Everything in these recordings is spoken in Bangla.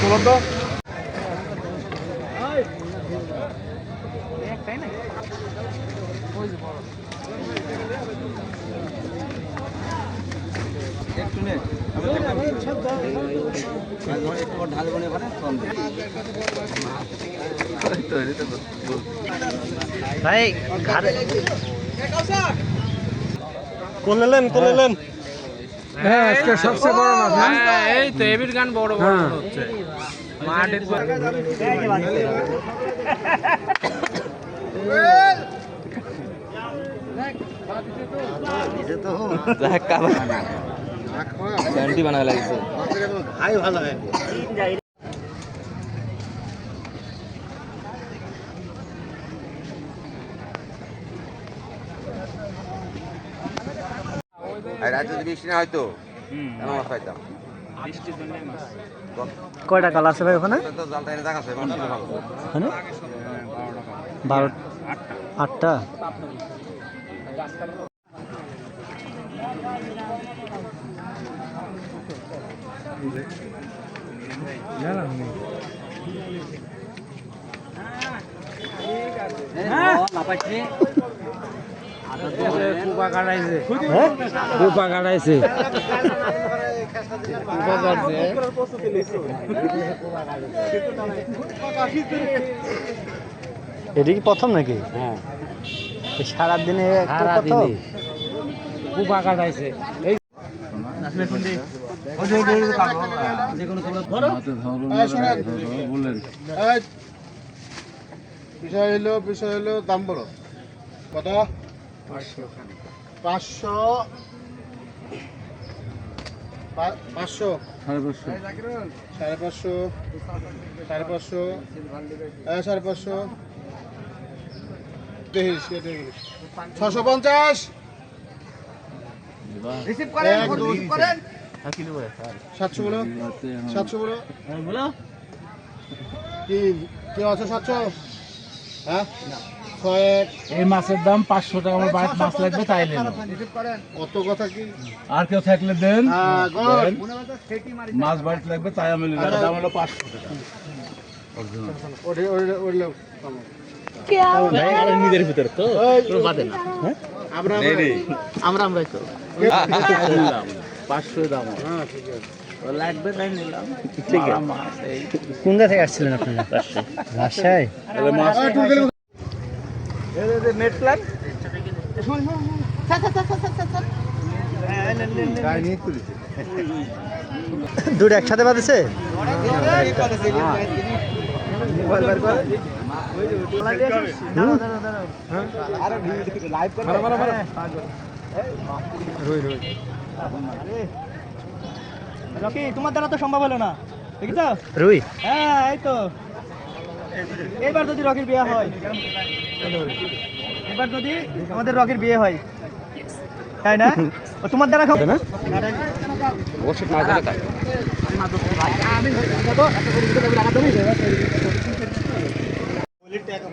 তোলো তো। ভাই কোন নেন কোন নেন হ্যাঁ আজকে সবচেয়ে বড় মাছ হ্যাঁ? হ্যাঁ এই তো এবির গান বড় বড় মনে হচ্ছে। প্যান্টি বানাবে লাগিছে আর রাতে যদি বৃষ্টি না হয়তো এমন মাছ। পাইতাম কয়টা কাল আছে ভাই ওখানে? ওখানে বারো আটটা। কুপা কাটাইছে কাটাইছে এটি কি প্রথম নাকি? হ্যাঁ। এই সারাদিনে একটা সারা প্রথম দিনে কুপা কাটাইছে এই, বিষয় হলো বিষয় হলো দাম বলো। কত পাঁচশো পাঁচশো? সাড়ে পাঁচশো। সাড়ে পাঁচশো সাড়ে পাঁচশো হ্যাঁ সাড়ে পাঁচশো। ছশো পঞ্চাশ। এক, দুই, সাতশো বলো। সাতশো বলো। কি কি আছে সাতশো? হ্যাঁ? এই মাছের দাম পাঁচশো টাকা আমার বাড়িতে মাছ লাগবে তাই নেন অত কথা কি? আর কেউ থাকলে দেন। হ্যাঁ মাছ বাড়িতে লাগবে তাই আমি দাম হলো পাঁচশো টাকা। নিজের ভিতরে তো। বাদে না। আমরা আমরা আমরাই তো পাঁচশো দাম। হ্যাঁ ঠিক আছে। লাগবে তাই নিলাম। ঠিক আছে। কোন জায়গা থেকে আসছিলেন আপনারা? রাজশাহী। নেট প্ল্যান দুটো একসাথে বাঁধেছে? রকি তোমার দ্বারা তো সম্ভব হলো না। দেখেছ? রুই? হ্যাঁ এই তো। এবার যদি রকির বিয়ে হয় এবার যদি আমাদের রকির বিয়ে হয় তাই না? ও তোমার দ্বারা খাব না? কষ্ট মাছ বিক্রি আবার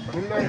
সিলভার মাছ